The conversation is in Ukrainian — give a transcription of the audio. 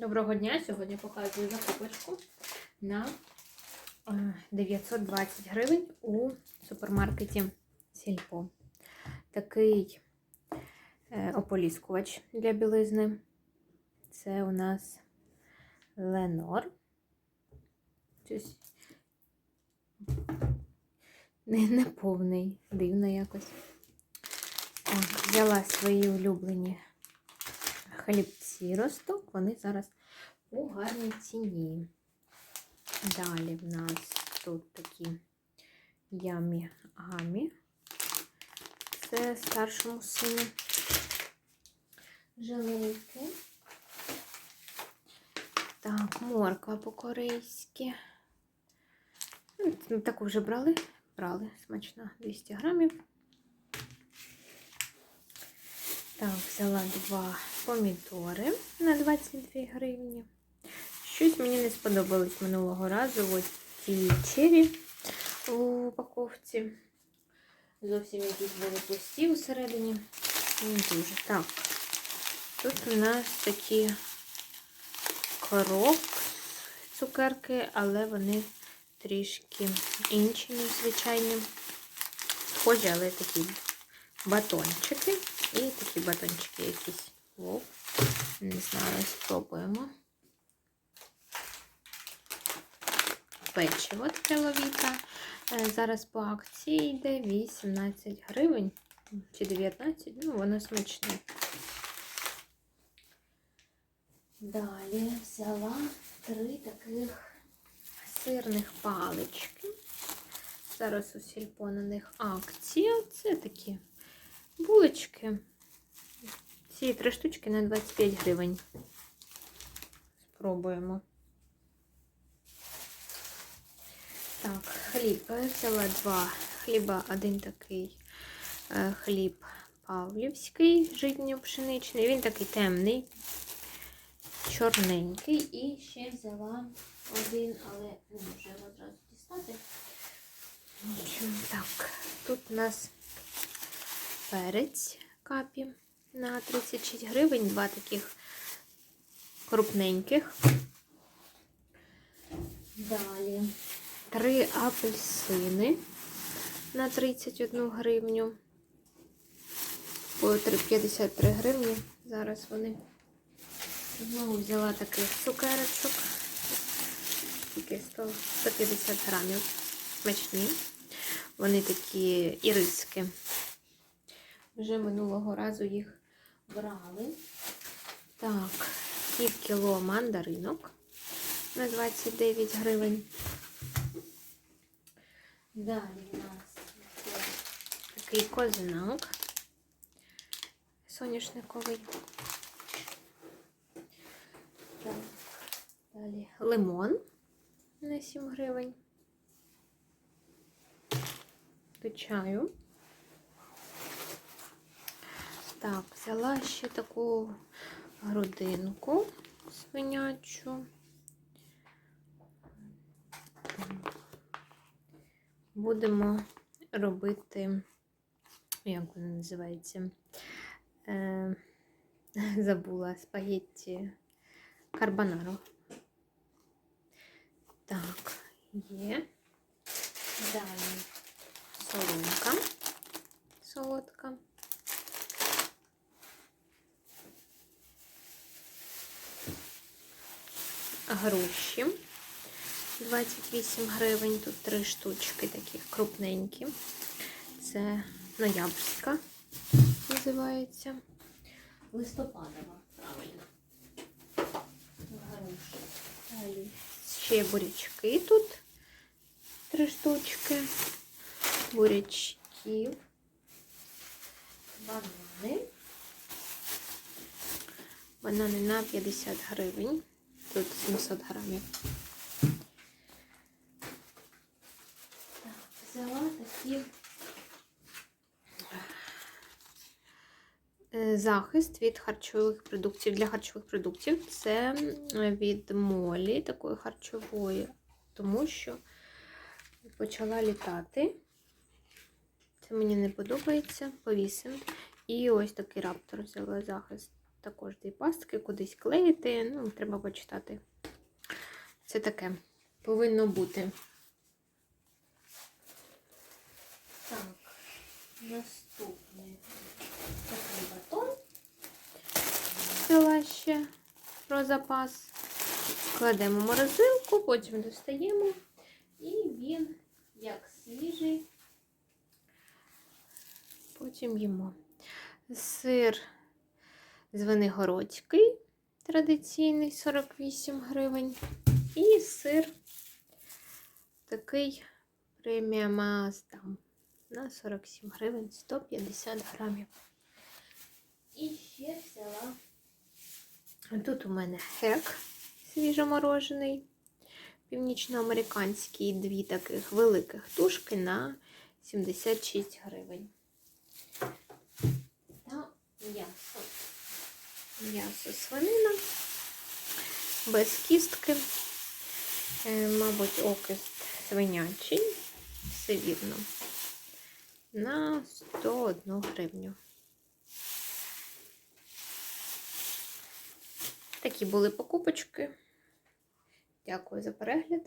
Доброго дня! Сьогодні показую закупочку на е, 920 гривень у супермаркеті Сільпо. Такий е, ополіскувач для білизни. Це у нас Ленор. Не, не повний, дивно якось. От, взяла свої улюблені хлібці росток, вони зараз у гарній ціні. Далі в нас тут такі ямі гамі. Це старшому сину. Желейки. Так, морква по-корейськи. Ну, Таку вже брали. Брали смачна 200 грамів. Так, взяла два помідори на 22 гривні. Щось мені не сподобалось минулого разу. Ось ці чері у упаковці. Зовсім якісь були пусті всередині. Не дуже. Так. Тут у нас такі корок цукерки, але вони трішки інші, звичайні. Схожі, але такі батончики. І такі батончики якісь. Воу. Не знаю, спробуємо. Печиво таке ловіта. Е, Зараз по акції йде 18 гривень чи 19, ну, воно смачне. Далі взяла три таких сирних палички. Зараз у сільпо на них акція. Це такі булочки. Ці три штучки на 25 гривень. Спробуємо. Так, хліб. Я взяла два хліба. Один такий е, хліб павлівський, житньо-пшеничний. Він такий темний, чорненький. І ще взяла один, але не можу його одразу дістати. Так, тут у нас перець капі на 36 гривень, два таких крупненьких. Далі три апельсини на 31 гривню. По 53 гривні. Зараз вони. Знову взяла таких цукерочок. Тільки 100, 150 грамів. Смачні. Вони такі іриски. Вже минулого разу їх брали. Так, пів кіло мандаринок на 29 гривень. Далі у нас такий козинок соняшниковий. Так, далі лимон на 7 гривень. До чаю. Так, взяла ще таку грудинку свинячу. Будемо робити, як вона називається? Е, забула спагетті карбонаро. Так, є. Далі соломка солодка. Груші 28 гривень. Тут три штучки таких крупненькі. Це ноябрьська називається. Листопадова, правильно. Ще бурячки тут. Три штучки. Бурячків. Банани. Банани на 50 гривень. Тут 700 грамів. Так, взяла такі е, захист від харчових продуктів для харчових продуктів. Це від молі такої харчової, тому що почала літати. Це мені не подобається, повісим. І ось такий раптор взяла захист також дві пастки, кудись клеїти. Ну, треба почитати. Це таке повинно бути. Так, наступний такий батон. Взяла ще про запас. Кладемо в морозилку, потім достаємо. І він як свіжий. Потім їмо. Сир звенигородський, традиційний 48 гривень. І сир такий преміум Маздам на 47 гривень 150 грамів. І ще взяла. Тут у мене хек свіжоморожений, північноамериканський, дві таких великих тушки на 76 гривень. Та м'ясо. М'ясо свинина без кістки. Е, мабуть, окист свинячий, все вірно, на 101 гривню. Такі були покупочки. Дякую за перегляд.